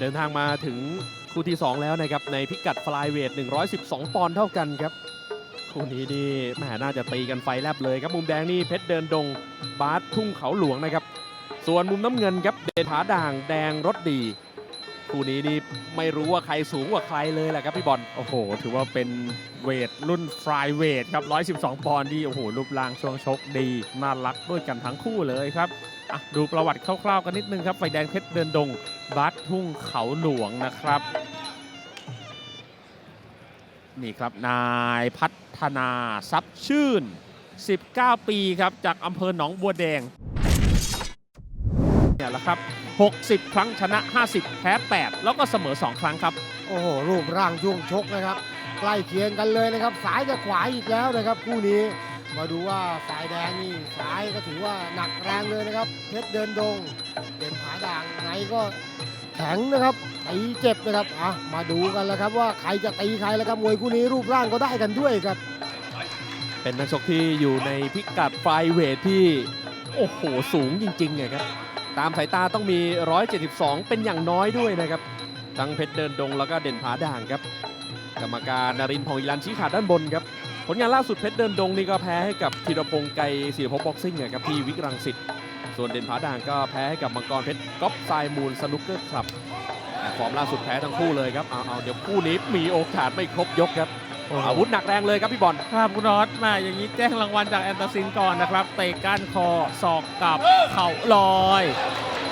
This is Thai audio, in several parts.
เดินทางมาถึงคู่ที่ 2 แล้วนะครับ ในพิกัดฟลายเวท 112 ปอนด์เท่ากันครับ คู่นี้นี่แหมน่าจะตีกันไฟแลบเลยครับ มุมแดงนี่เพชรเดินดง บาสทุ่งเขาหลวงนะครับ ส่วนมุมน้ำเงินครับเดชผาด่างแดงรถดี คู่นี้นี่ไม่รู้ว่าใครสูงกว่าใครเลยแหละครับพี่บอลโอ้โห ถือว่าเป็นเวทรุ่นฟรายเวทครับ 112 ปอนด์ที่โอ้โหรูปร่างช่วงชกดี น่ารักด้วยกันทั้งคู่เลยครับอะดูประวัติคร่าวๆกันนิดนึงครับไฟแดงเพชรเดินดงบัสทุ่งเขาหลวงนะครับ นี่ครับนายพัฒนาทรัพย์ชื่น 19 ปีครับจากอำเภอหนองบัวแดงเนี่ยแหละครับ 60 ครั้งชนะ 50 แพ้ 8 แล้วก็เสมอ 2 ครั้งครับ โอ้โห รูปร่างช่วงชกนะครับ ใกล้เคียงกันเลยนะครับ สายกับขวาอีกแล้วนะครับ คู่นี้ มาดูว่าฝ่ายแดงนี่สายก็ถือว่าหนักแรงเลยนะครับ เพชรเดินดง เด่นผาด่างไหนก็แข็งนะครับตีเจ็บนะครับอะมาดูกันแล้วครับว่าใครจะตีใครแล้วครับมวยคู่นี้รูปร่างก็ได้กันด้วยครับ เป็นนักชกที่อยู่ในพิกัดไฟเวทที่ โอ้โห สูงจริงๆเนี่ยครับ ตามสายตาต้องมี 172 เป็นอย่างน้อยด้วยนะครับ ทั้งเพชรเดินดงแล้วก็เด่นผาด่างครับ กรรมการนรินทร์พงศ์อิรันชี้ขาดด้านบนครับ ผลงานล่าสุดเพชรเดินดงนี่ก็แพ้ให้กับธีรพงศ์ไกรศิรภพบ็อกซิ่งครับที่วิกรังสิต ส่วนเด่นผาด่างก็แพ้ให้กับมังกรเพชรก๊อฟทรายมูลสนุกเกอร์คลับฟอร์มล่าสุดแพ้ทั้งคู่เลยครับ เอาเอาเดี๋ยวคู่นี้มีโอกาสไม่ครบยกครับ อาวุธหนักแรงเลยครับพี่บอลครับคุณนอตมาอย่างนี้แจ้งรางวัลจากแอนตาซินก่อนนะครับเตะก้านคอศอกกับเข่าลอย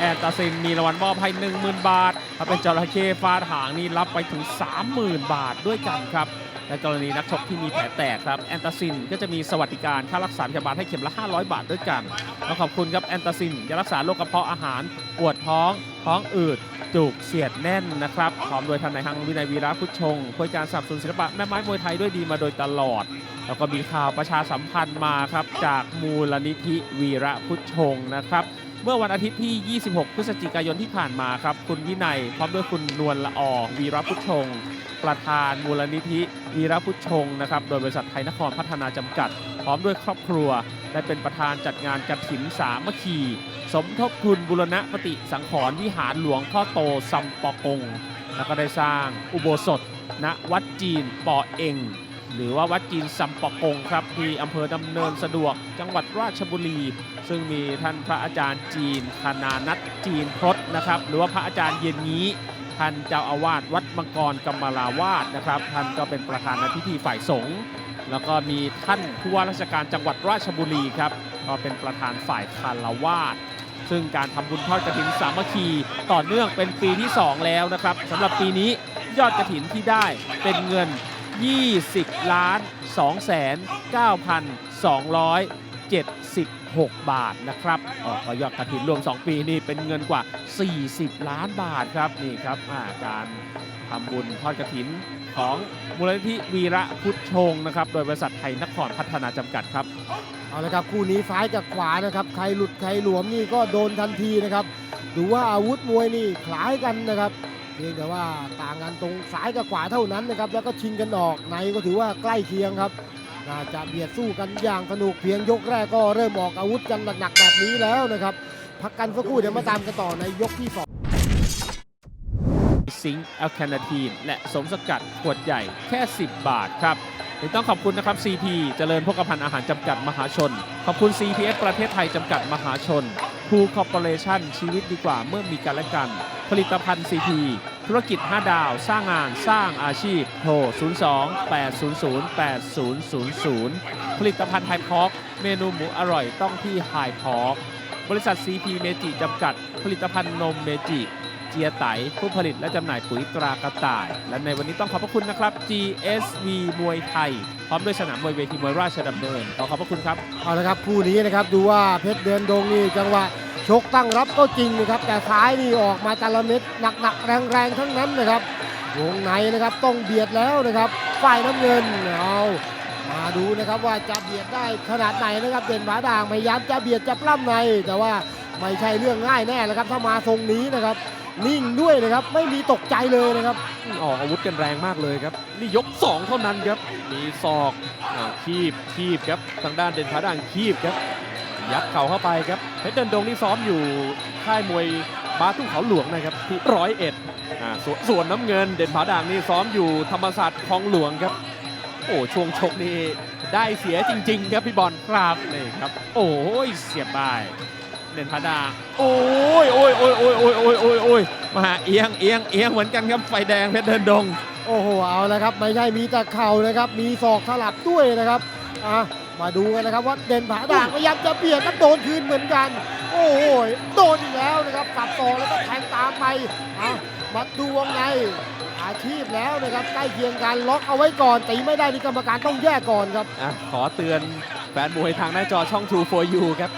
แอนตาซินมีรางวัลมอบให้ 10,000 บาท ถ้าเป็นจระเข้ฟาดหางนี่รับไปถึง 30,000 บาทด้วยกันครับในกรณีนักชกที่มีแผลแตกครับแอนตาซินก็จะมีสวัสดิการค่ารักษาพยาบาลให้เข็มละ 500 บาทด้วยกันแล้วขอบคุณครับแอนตาซินจะรักษาโรคกระเพาะอาหารปวดท้อง ท้องอืด จุกเสียดแน่นนะครับพร้อมโดยทนายฮังวินัยวีระพุทธชงผู้การสับสนศิลปะแม่ไม้มวยไทยด้วยดีมาโดยตลอด แล้วก็มีข่าวประชาสัมพันธ์มาครับจากมูลนิธิวีระพุทธชงนะครับ เมื่อวันอาทิตย์ที่ 26 พฤศจิกายนที่ผ่านมาครับ คุณวินัย พร้อมด้วยคุณนวลละออวีรพุทธชง ประธานมูลนิธิวีรพุทธชงนะครับ โดยบริษัทไทยนครพัฒนาจำกัด พร้อมด้วยครอบครัว ได้เป็นประธานจัดงานกฐินสามัคคี สมทบทุนบุรณปฏิสังขรณ์วิหารหลวงพ่อโตซัมปอกง แล้วก็ได้สร้างอุโบสถณวัดจีนปอเอง หรือว่าวัดจีนซัมปอกงครับที่อำเภอดำเนินสะดวกจังหวัดราชบุรี ซึ่งมีท่านพระอาจารย์จีนคณานัทจีนพรตนะครับ หรือว่าพระอาจารย์เย็นนี้ท่านเจ้าอาวาสวัดมังกรกำมาราวาสนะครับ ท่านก็เป็นประธานในพิธีฝ่ายสงฆ์แล้วก็มีท่านผู้ว่าราชการจังหวัดราชบุรีครับก็เป็นประธานฝ่ายคารวาสซึ่งการทำบุญทอดกระถินสามัคคีต่อเนื่องเป็นปีที่ 2 แล้วนะครับสำหรับปีนี้ยอดกระถินที่ได้เป็นเงิน 20ล้าน2แสน9,276 บาทนะครับออก็ยอดกระถินรวม 2 ปีนี่เป็นเงินกว่า 40 ล้านบาทครับนี่ครับาการทำบุญทอดกระถินของมูลนิธิวีระพุทธชงนะครับ โดยบริษัทไทยนครพัฒนาจำกัดครับ เอาละครับ คู่นี้ซ้ายกับขวานะครับ ใครหลุดใครหลวมนี่ก็โดนทันทีนะครับ ดูว่าอาวุธมวยนี่คล้ายกันนะครับ พียงแต่ว่าต่างกันตรงซ้ายกับขวาเท่านั้นนะครับ แล้วก็ชิงกันออกในก็ถือว่าใกล้เคียงครับน่าจะเบียดสู้กันอย่างสนุกเพียงยกแรกก็เริ่มออกอาวุธกันหนักๆแบบนี้แล้วนะครับพักกันสักครู่เดี๋ยวมาตามกันต่อในยกที่สองซิงค์แอลคานาทีนและสมสกัดขวดใหญ่แค่ 10 บาทครับต้องขอบคุณนะครับ CP เจริญพกภัณฑ์อาหารจำกัดมหาชน ขอบคุณ CPS ประเทศไทยจำกัดมหาชนภูคอร์ปอเรชั่นชีวิตดีกว่าเมื่อมีกันและกัน ผลิตภัณฑ์ CP ธุรกิจ 5 ดาว สร้างงานสร้างอาชีพโทร 02 800 8000 ผลิตภัณฑ์ไฮพอกเมนูหมูอร่อยต้องที่ไฮพอกบริษัท CP เมจิจำกัด ผลิตภัณฑ์นมเมจิเจียไตผู้ผลิตและจำหน่ายปุ๋ยตรากระต่าย และในวันนี้ต้องขอบพระคุณนะครับ GSV มวยไทย พร้อมด้วยสนามมวยเวทีมวยราชดำเนิน ขอขอบพระคุณครับ เอาละครับ คู่นี้นะครับ ดูว่าเพชรเดินดงนี่จังหวะ ชกตั้งรับก็จริงนะครับ แต่ซ้ายนี่ออกมาแต่ละเม็ดหนักๆแรงๆทั้งนั้นนะครับวงในนะครับต้องเบียดแล้วนะครับฝ่ายน้ำเงินเอามาดูนะครับว่าจะเบียดได้ขนาดไหนนะครับเด่นหมาด่างพยายามจะเบียดจะปล้ำใน แต่ว่าไม่ใช่เรื่องง่ายแน่แล้วครับ ถ้ามาทรงนี้นะครับ นิ่งด้วยนะครับไม่มีตกใจเลยนะครับออกอาวุธกันแรงมากเลยครับนี่ยก 2 เท่านั้นครับมีศอกอคีบคีบครับทางด้านเด่นผาด่างคีบครับ ยัดเข่าเข้าไปครับเพชรเดินดงนี่ซ้อมอยู่ค่ายมวยบาสทุ่งเขาหลวงนะครับที่ร้อยเอ็ดอ่าสวนส่วนน้ำเงินเด่นผาด่างนี่ซ้อมอยู่ธรรมศาสตร์คลองหลวงครับ โอ้ช่วงชกนี่ได้เสียจริง ๆ ครับพี่บอลครับนี่ครับ โอ้ยเสียบได้เด่นพาดาโอ้ยโอ้ยโอ้ยโอ้ยโอ้ยโอ้ยโอ้ยโอ้ยมาเอียงเอียงเอียงเหมือนกันครับไฟแดงเพชรเดินดง โอ้โหเอาละครับไม่ใช่มีแต่เข่านะครับ มีศอกสลับด้วยนะครับอะ มาดูกันนะครับว่าเด่นผาด่างพยายามจะเบียดก็โดนคืนเหมือนกัน โอ้โหโดนอีกแล้วนะครับสับศอกแล้วก็แทงตามไปอะมาดูวงในอาชีพแล้วนะครับใกล้เคียงกันล็อกเอาไว้ก่อนตีไม่ได้นี่กรรมการต้องแยกก่อนครับอะขอเตือนแฟนมวยทางหน้าจอช่อง True for You ครับ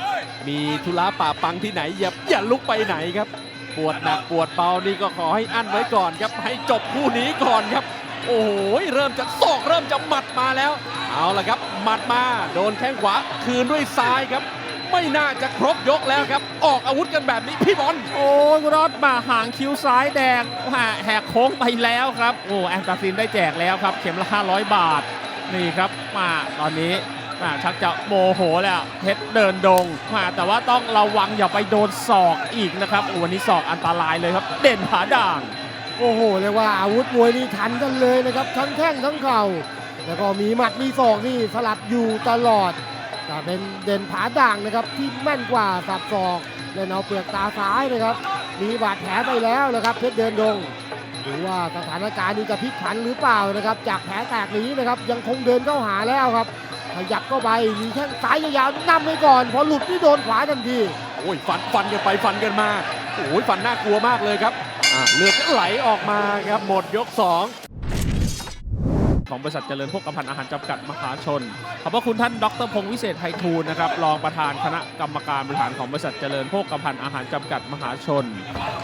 มีธุระป่าปังที่ไหนอย่าอย่าลุกไปไหนครับ ปวดหนักปวดเบานี่ก็ขอให้อั้นไว้ก่อนครับ ให้จบคู่นี้ก่อนครับ โอ้โหเริ่มจะศอกเริ่มจะหมัดมาแล้ว เอาละครับ หมัดมาโดนแข้งขวา คืนด้วยซ้ายครับ ไม่น่าจะครบยกแล้วครับ ออกอาวุธกันแบบนี้พี่บอลโอ้ยรอดมาหางคิ้วซ้ายแดงแหม่แหกโค้งไปแล้วครับโอ้แอนตาซินได้แจกแล้วครับ เข็มละ500 บาทนี่ครับมาตอนนี้มาชักจะโมโหแล้วเพชรเดินดงมาแต่ว่าต้องระวังอย่าไปโดนศอกอีกนะครับโอ้วันนี้ศอกอันตรายเลยครับ เด่นผาด่างโอ้โหเรียกว่าอาวุธมวยนี่ทันกันเลยนะครับ ทั้งแข้งทั้งเข่า แล้วก็มีหมัดมีศอกนี่สลับอยู่ตลอดแต่เป็นเด่นผาด่างนะครับที่แม่นกว่าสับศอกเล่นเอาเปลือกตาซ้ายนะครับ มีบาดแผลไปแล้วนะครับเพชรเดินดงดูว่าสถานการณ์นี้จะพลิกผันหรือเปล่านะครับ จากแผลแตกนี้นะครับยังคงเดินเข้าหาแล้วครับขยับเข้าไปมีแข้งซ้ายยาวๆนำไปก่อน พอหลุดที่โดนขวาทันทีโอ้ยฟันฟันกันไปฟันกันมาโอ้ยฟันน่ากลัวมากเลยครับเลือดก็ไหลออกมาครับหมดยกสอง ของบริษัทเจริญโภคภัณฑ์อาหารจำกัดมหาชน ขอบพระคุณท่านดรพงศ์วิเศษไพฑูรย์นะครับรองประธานคณะกรรมการบริหารของบริษัทเจริญโภคภัณฑ์อาหารจำกัดมหาชน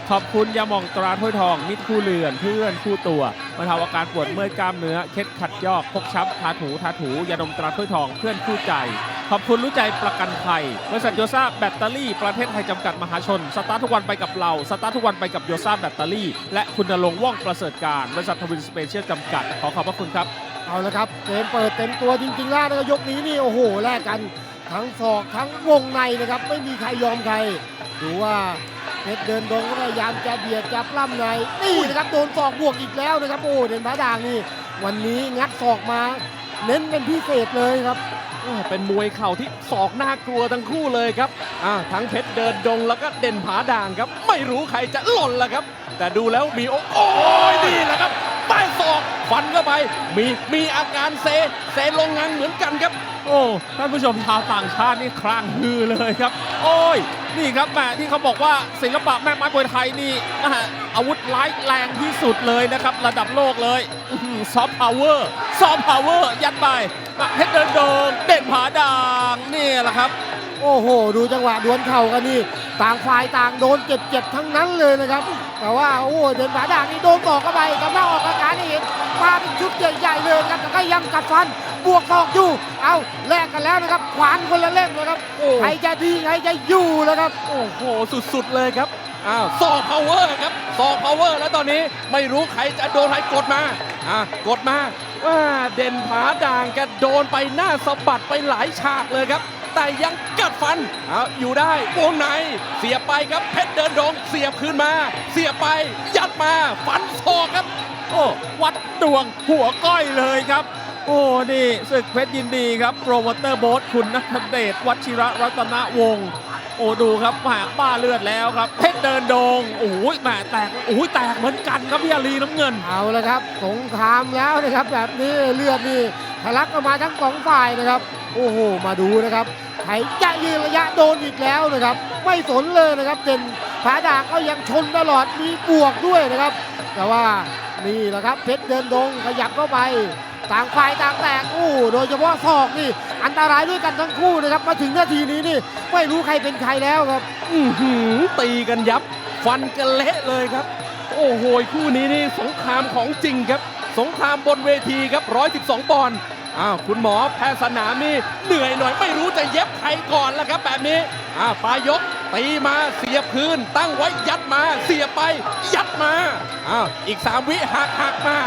ขอบคุณยาหม่องตราถ้วยทองมิตรคู่เรือนเพื่อนคู่ตัวบรรเทาอาการปวดเมื่อยกล้ามเนื้อเคล็ดขัดยอกพกช้ำทาถูทาถูยาดมตราถ้วยทองเพื่อนคู่ใจ ขอบคุณรู้ใจประกันภัยบริษัทโยซ่าแบตเตอรี่ประเทศไทยจำกัดมหาชน สตาร์ททุกวันไปกับเรา สตาร์ททุกวันไปกับโยซ่าแบตเตอรี่ และคุณนรงค์ว่องประเสริฐการ บริษัททวินสเปเชียลจำกัด ขอขอบพระคุณครับ เอาละครับเกมเปิดเต็มตัวจริงๆแล้วนะครับยกนี้นี่โอ้โหแลกกัน ทั้งศอกทั้งวงในนะครับ ไม่มีใครยอมใครดูว่าเพชรเดินดงก็พยายามจะเบียดจะปล้ำในนี่นะครับโดนศอกบวกอีกแล้วนะครับโอ้เด่นพระด่างนี่วันนี้งัดศอกมา เน้นเป็นพิเศษเลยครับเป็นมวยเข่าที่ศอกน่ากลัวทั้งคู่เลยครับอ่าทั้งเพชรเดินดงแล้วก็เด่นผาด่างครับ ไม่รู้ใครจะหล่นละครับ แต่ดูแล้วมีโอ้โอ้ยนี่แหละครับใต้ศอก ฟันเข้าไป มีมีอาการเซเซลงงันเหมือนกันครับ โอ้ท่านผู้ชมชาวต่างชาตินี่คลั่งฮือเลยครับ โอ้ยนี่ครับแหมที่เขาบอกว่าศิลปะแม่ไม้มวยไทยนี่นะฮะอาวุธร้ายแรงที่สุดเลยนะครับ ระดับโลกเลยซอฟต์พาวเวอร์ซอฟต์พาวเวอร์ยัดไปเพชรเดินโดงเด่นผาด่างนี่แหละครับ โอ้โห ดูจังหวะดวลเข่ากันนี่ ต่างฝ่ายต่างโดนเจ็บๆทั้งนั้นเลยนะครับ แต่ว่าโอ้โหเดินผาด่างนี่โดนต่อกเข้าไปกำลังออกอาการให้เห็นมาเป็นชุดใหญ่ๆเลยนะครับแต่ก็ยังกัดฟันบวกศอกอยู่ เอาแลกกันแล้วนะครับ ขวานคนละเล่มนะครับโอ้ใครจะดีใครจะอยู่นะครับ โอ้โห สุดๆเลยครับอ้าวซอกพาวเวอร์ครับซอกพาวเวอร์แล้วตอนนี้ไม่รู้ใครจะโดนใครกดมาอะกดมาว่าเด่นผาด่างแกโดนไปหน้าสะบัดไปหลายฉากเลยครับ แต่ยังกัดฟันเอาอยู่ได้วงในเสียบไปครับเพชรเดินดง เสียบคืนมา เสียบไปยัดมาฟันศอกครับ โอ้วัดดวงหัวก้อยเลยครับ โอ้นี่ศึกเพชรยินดีครับโปรโมเตอร์โบ๊ทคุณนัทเดชวัชิระรัตนวงศ์โอ้ดูครับแหมบ้าเลือดแล้วครับ เพชรเดินโดงโอ้ยแหมแตกโอ้ยแตกเหมือนกันครับพี่อารีน้ำเงิน เอาละครับ สงครามแล้วนะครับ แบบนี้เลือดนี่ ทะลักออกมาทั้งสองฝ่ายนะครับ โอ้โห มาดูนะครับใครจะยืนระยะโดนอีกแล้วนะครับ ไม่สนเลยนะครับเด่นผาด่างก็ยังชนตลอดมีบวกด้วยนะครับ แต่ว่านี่แหละครับเพชรเดินดงขยับเข้าไปต่างฝ่ายต่างแตกโอ้โดยเฉพาะศอกนี่ อันตรายด้วยกันทั้งคู่นะครับ มาถึงนาทีนี้นี่ไม่รู้ใครเป็นใครแล้วครับ อื้อหือตีกันยับ ฟันกันเละเลยครับ โอ้โหคู่นี้นี่สงครามของจริงครับ สงครามบนเวทีครับ 112 ปอนด์อ้าวคุณหมอแพทย์สนามนี่เหนื่อยหน่อยไม่รู้จะเย็บใครก่อนแล้วครับแบบนี้อ้าวปลายยกตีมาเสียบคืน ตั้งไว้ยัดมาเสียบไปยัดมาอ้าวอีก 3 วิหักหักมา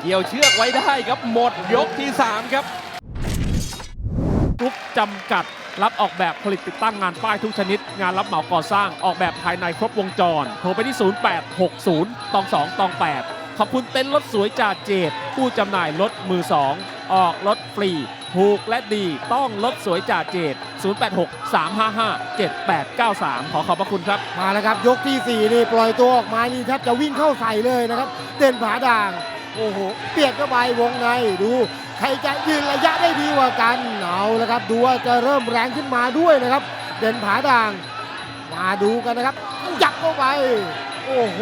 เกี่ยวเชือกไว้ได้ครับหมดยกที่ 3 ครับกรุ๊ปจำกัดรับออกแบบผลิตติดตั้งงานป้ายทุกชนิด งานรับเหมาก่อสร้างออกแบบภายในครบวงจร โทรไปที่ 0860ตอง2ตอง8 ขอบคุณเต็นท์รถสวยจ่าเจดผู้จำหน่ายรถมือ2ออกรถฟรีถูกและดีต้องรถสวยจ่าเจด086 355 7893 ขอขอบพระคุณครับ มาแล้วครับ ยกที่ 4 นี่ปล่อยตัวออกมานี่แทบจะวิ่งเข้าใส่เลยนะครับเด่นผาด่าง โอ้โห เปียกเข้าไปวงในดู ใครจะยืนระยะได้ดีกว่ากัน เอาแล้วครับ ดูว่าจะเริ่มแรงขึ้นมาด้วยนะครับ เด่นผาด่าง มาดูกันนะครับยับเข้าไป โอ้โห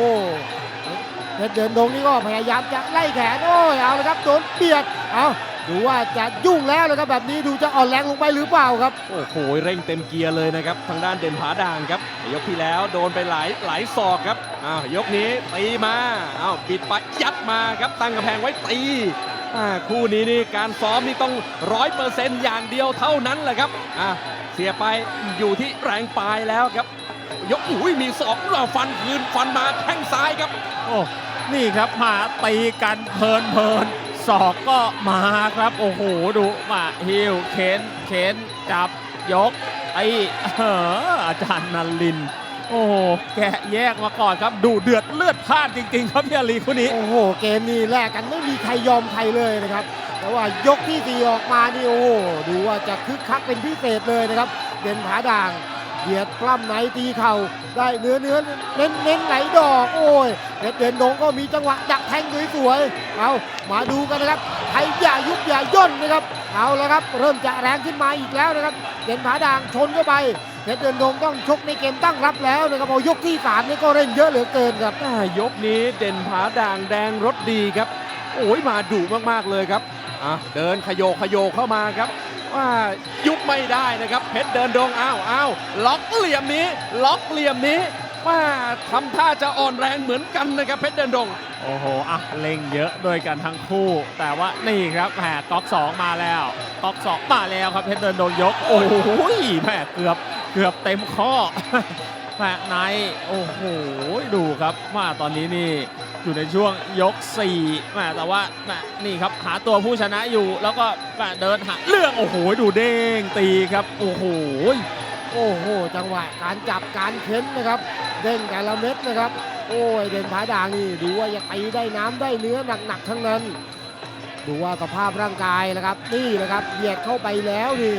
เพชรเดินดงนี่ก็พยายามจะไล่แขน โอ้ยเอาแล้วครับโดนเปียกเอาดูว่าจะยุ่งแล้วนะครับแบบนี้ดูจะอ่อนแรงลงไปหรือเปล่าครับ โอ้โหเร่งเต็มเกียร์เลยนะครับ ทางด้านเด่นผาด่างครับ ยกที่แล้วโดนไปหลายหลายศอกครับอ้าวยกนี้ตีมาอ้าวบิดไปยัดมาครับตั้งกำแพงไว้ตีอ่าคู่นี้นี่การซ้อมนี่ต้องร้อยเปอร์เซ็นต์อย่างเดียวเท่านั้นแหละครับอ่าเสียไปอยู่ที่แรงปลายแล้วครับ ยกอุ้ยมีศอกเราฟันคืนฟันมาแข้งซ้ายครับ โอ้ นี่ครับมาตีกันเพลินเพลินศอกก็มาครับ โอ้โหดูมาฮิวเข็นเข็นจับยกไอเอออาจารย์นันลิน โอ้โหแกะแยกมาก่อนครับ ดูเดือดเลือดพลานจริง ๆ ครับพี่อาลีคู่นี้ โอ้โห เกมนี้แลกกันไม่มีใครยอมใครเลยนะครับ แต่ว่ายกที่สี่ออกมานี่โอ้โหดูว่าจะคึกคักเป็นพิเศษเลยนะครับ เด่นผาด่าง เบียดปล้ำไหนตีเข่าได้เนื้อเนื้อเน้นเน้นไหลดอกโอ้ยเพชรเด่นดงก็มีจังหวะดักแทงสวยๆเอามาดูกันนะครับใครอย่ายุบอย่าย่นนะครับเอาแล้วครับเริ่มจะแรงขึ้นมาอีกแล้วนะครับเด่นผาด่างชนเข้าไปเพชรเด่นดงต้องชกในเกมตั้งรับแล้วนะครับพอยกที่สามนี่ก็เร่งเยอะเหลือเกินครับอ่ายกนี้เด่นผาด่างแดงรถดีครับ โอ้ยมาดุมากๆเลยครับอะเดินขยโยขยโยเข้ามาครับ ยุบไม่ได้นะครับ เพชรเดินดงอ้าวอ้าวล็อกเหลี่ยมนี้ ล็อกเหลี่ยมนี้ว่าทำท่าจะอ่อนแรงเหมือนกันนะครับเพชรเดินดง โอ้โหอะเล่งเยอะด้วยกันทั้งคู่ แต่ว่านี่ครับแหมก๊อก2มาแล้วก๊อก2มาแล้วครับเพชรเดินโดนยก โอ้โหแหมเกือบเกือบเต็มข้อ แหมในโอ้โห ดูครับว่าตอนนี้นี่อยู่ในช่วงยก4แหมแต่ว่าแหมนี่ครับหาตัวผู้ชนะอยู่ แล้วก็แเดินหาเรื่องโอ้โห ดูเด้งตีครับ โอ้โหโอ้โห จังหวะการจับการเค้นนะครับเด้งแต่ละเม็ดนะครับ โอ้ยเด่นผาด่างนี่ดูว่าจะตีได้น้ำได้เนื้อหนักๆทั้งนั้น ดูว่าสภาพร่างกายนะครับ นี่นะครับเบียดเข้าไปแล้วนี่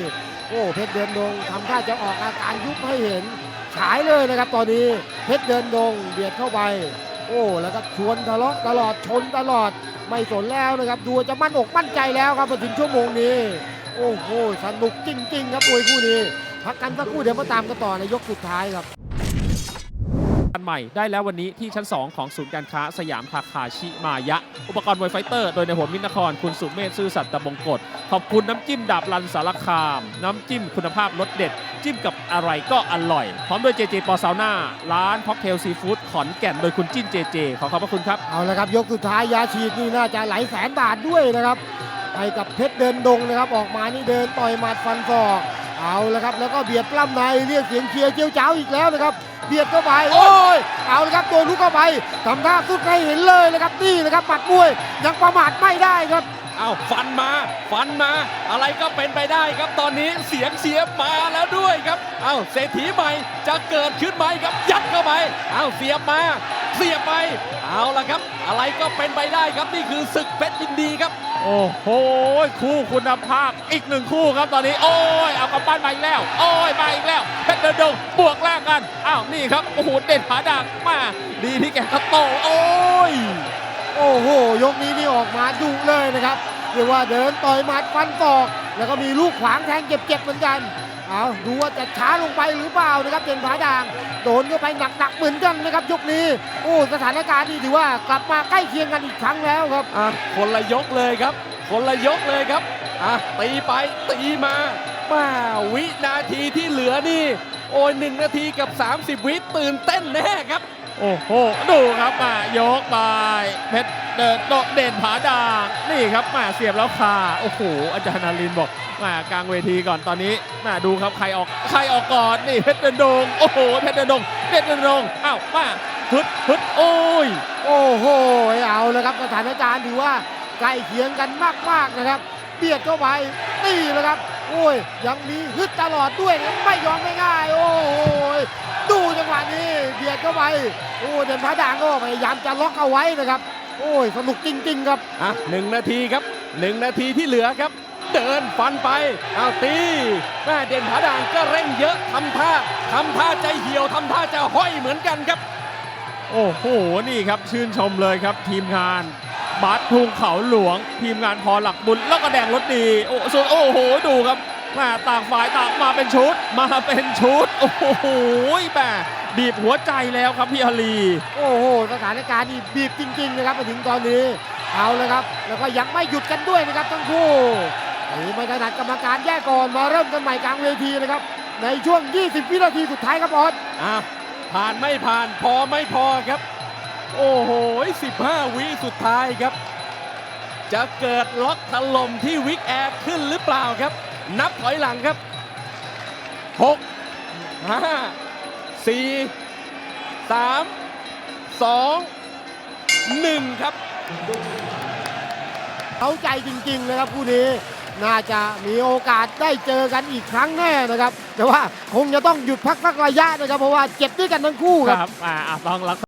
โอ้เพชรเดินดงทำท่าจะออกอาการยุบให้เห็น ฉายเลยนะครับ ตอนนี้เพชรเดินดงเบียดเข้าไป โอ้แล้วก็ชวนทะเลาะตลอดชนตลอดไม่สนแล้วนะครับดูจะมั่นอกมั่นใจแล้วครับมาถึงชั่วโมงนี้ โอ้โหสนุกจริง ๆ ครับมวยคู่นี้พักกันสักครู่เดี๋ยวมาตามกันต่อในยกสุดท้ายครับ อันใหม่ได้แล้ววันนี้ที่ชั้น 2 ของศูนย์การค้าสยามทาคาชิมายะ อุปกรณ์มวยไฟเตอร์ โดยในหัวมิตรนคร คุณสุเมธซื่อสัตย์ตะบงกฎขอบคุณน้ำจิ้มดาบรันสารคาม น้ำจิ้มคุณภาพรสเด็ด จิ้มกับอะไรก็อร่อย พร้อมด้วยเจเจปอซาวน่าร้านค็อกเทลซีฟู้ดขอนแก่นโดยคุณจิ้นเจเจขอขอบพระคุณครับเอาละครับยกสุดท้ายยาฉีดนี่น่าจะหลายแสนบาทด้วยนะครับให้กับเพชรเดินดงนะครับออกมานี่เดินต่อยหมัดฟันศอก เอาละครับแล้วก็เบียดปล้ำในเรียกเสียงเชียร์เจียวจ้าวอีกแล้วนะครับเบียดเข้าไปโอ้ยเอาละครับโดนลุกเข้าไปทำท่าสุดให้เห็นเลยนะครับนี่นะครับหมัดมวยยังประมาทไม่ได้ครับเอาฟันมาฟันมา อะไรก็เป็นไปได้ครับตอนนี้เสียงเสียมาแล้วด้วยครับเอาเศรษฐีใหม่จะเกิดขึ้นไหมครับยัดเข้าไปเอาเสียบมา เสียบไป เอาละครับ อะไรก็เป็นไปได้ครับนี่คือศึกเพชรยินดีครับ โอ้โห คู่คุณภาพอีกหนึ่งคู่ครับตอนนี้ โอ้ย เอากำปั้นมาอีกแล้ว โอ้ย มาอีกแล้วเพชรเดินดงบวกแรกกัน อ้าว นี่ครับ โอ้โห เด็ดผาด่างมา ดีที่แกกระโตโอ้ย โอ้โห ยกนี้นี่ออกมาดุเลยนะครับ เรียกว่าเดินต่อยหมัดฟันศอก แล้วก็มีลูกขวางแทงเจ็บๆเหมือนกัน เอาดูว่าจะช้าลงไปหรือเปล่านะครับเด่นผาด่าง โดนเข้าไปหนักๆเหมือนกันนะครับยกนี้ โอ้สถานการณ์นี่ถือว่ากลับมาใกล้เคียงกันอีกครั้งแล้วครับอะคนละยกเลยครับ คนละยกเลยครับอะตีไปตีมามาวินาทีที่เหลือนี่ โอ้ยหนึ่งนาทีกับ 30 วิตื่นเต้นแน่ครับ โอ้โห ดูครับมายกไปเพชรเดินโดดเด่นผาด่างนี่ครับมาเสียบแล้วคาโอ้โหอาจารย์นารินทร์บอก มากลางเวทีก่อนตอนนี้มาดูครับใครออกใครออกก่อนนี่เพชรเดินดงโอ้โหเพชรเดินดงเพชรเดินดงอ้าวมาฮึดฮึดโอ้ยโอ้โหเอาเลยครับสถานการณ์ถือว่าใกล้เคียงกันมากๆนะครับเบียดเข้าไปนี่แหละครับ โอ้ยยังมีฮึดตลอดด้วยนะไม่ยอมง่ายๆโอ้ยดูจังหวะนี้เบียดเข้าไปโอ้เด่นพระด่างก็พยายามจะล็อกเอาไว้นะครับ โอ้ยสนุกจริง ๆ ครับอะหนึ่งนาทีครับหนึ่งนาทีที่เหลือครับ เดินฟันไปเอาตีแม่เด่นผาด่างก็เร่งเยอะทำท่าทำท่าใจเหี่ยวทำท่าจะห้อยเหมือนกันครับ โอ้โหนี่ครับชื่นชมเลยครับ ทีมงานบัสทุ่งเขาหลวง ทีมงานพอหลักบุญแล้วก็แดงรถดีโอ้สุดโอ้โหดูครับแม่ต่างฝ่ายต่างมาเป็นชุด มาเป็นชุด โอ้โหแม่บีบหัวใจแล้วครับพี่อาลี โอ้โหสถานการณ์นี่บีบจริงๆนะครับมาถึงตอนนี้ เอาเลยครับ แล้วก็ยังไม่หยุดกันด้วยนะครับทั้งคู่ นี่ไม่ถนัดกรรมการแยกก่อนมาเริ่มกันใหม่กลางเวทีนะครับ ในช่วง 20 วินาทีสุดท้ายครับออสอะผ่านไม่ผ่านพอไม่พอครับ โอ้โห 15 วิสุดท้ายครับ จะเกิดล็อกถล่มที่วิกแอร์ขึ้นหรือเปล่าครับ นับถอยหลังครับ 6 5 4 3 2 1 ครับ เอาใจจริงๆเลยครับคู่นี้ น่าจะมีโอกาสได้เจอกันอีกครั้งแน่นะครับ แต่ว่าคงจะต้องหยุดพักสักระยะนะครับ เพราะว่าเจ็บด้วยกันทั้งคู่ครับรับอ่าอะต้องรักษา